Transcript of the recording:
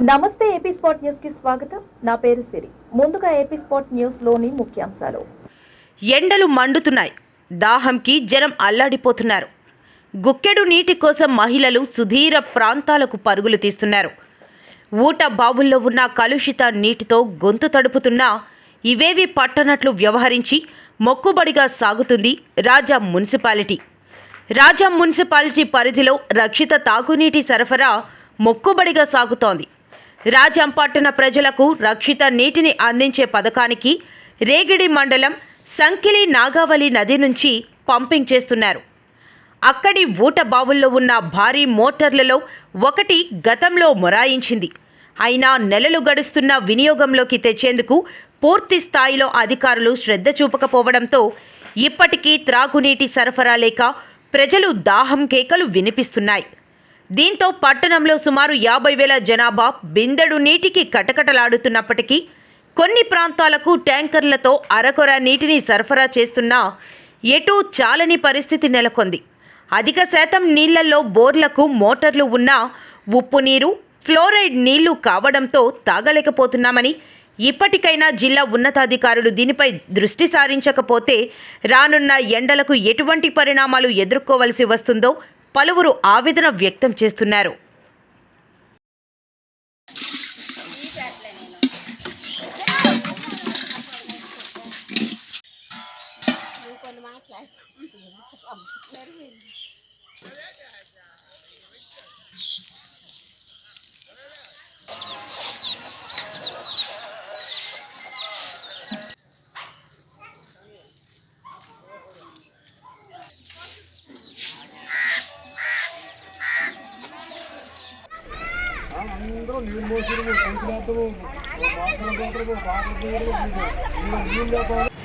నమస్తే AP spot న్యూస్కి స్వాగతం. నా పేరు సిరి. ముందుగా ఏపీ స్పాట్ న్యూస్లోని ముఖ్యాంశాలు. ఎండలు మండుతున్నాయి. దాహంకి జనం అల్లాడిపోతున్నారు. గుక్కెడు నీటి కోసం మహిళలు సుధీర ప్రాంతాలకు పరుగులు తీస్తున్నారు. ఊట బావుల్లో ఉన్న కలుషిత నీటితో గొంతు తడుపుతున్నా ఇవేవి పట్టనట్లు వ్యవహరించి మొక్కుబడిగా సాగుతుంది రాజా మున్సిపాలిటీ. రాజా మున్సిపాలిటీ పరిధిలో రక్షిత తాగునీటి సరఫరా మొక్కుబడిగా సాగుతోంది. రాజాం ప్రజలకు రక్షిత నీటిని అందించే పథకానికి రేగిడి మండలం సంకిలి నాగావళి నది నుంచి పంపింగ్ చేస్తున్నారు. అక్కడి ఊట బావుల్లో ఉన్న భారీ మోటార్లలో ఒకటి గతంలో మొరాయించింది. అయినా నెలలు గడుస్తున్న వినియోగంలోకి తెచ్చేందుకు పూర్తి స్థాయిలో అధికారులు శ్రద్ధ చూపకపోవడంతో ఇప్పటికీ త్రాగునీటి సరఫరా లేక ప్రజలు దాహం కేకలు వినిపిస్తున్నాయి. దీంతో పట్టణంలో సుమారు యాభై వేల జనాభా బిందెడు నీటికి కటకటలాడుతున్నప్పటికీ కొన్ని ప్రాంతాలకు ట్యాంకర్లతో అరకొర నీటిని సరఫరా చేస్తున్నా ఎటూ చాలని పరిస్థితి నెలకొంది. అధిక శాతం నీళ్ళలో బోర్లకు మోటార్లు ఉన్నా ఉప్పు నీరు ఫ్లోరైడ్ నీళ్ళు కావడంతో తాగలేకపోతున్నామని ఇప్పటికైనా జిల్లా ఉన్నతాధికారులు దీనిపై దృష్టి సారించకపోతే రానున్న ఎండలకు ఎటువంటి పరిణామాలు ఎదుర్కోవలసి వస్తుందో పలువురు ఆవేదన వ్యక్తం చేస్తున్నారు. అందరూ నీళ్ళు మోసిరు పంచులేస్తారు వాసన పోతారు వాటర్ నీళ్ళు నీళ్ళు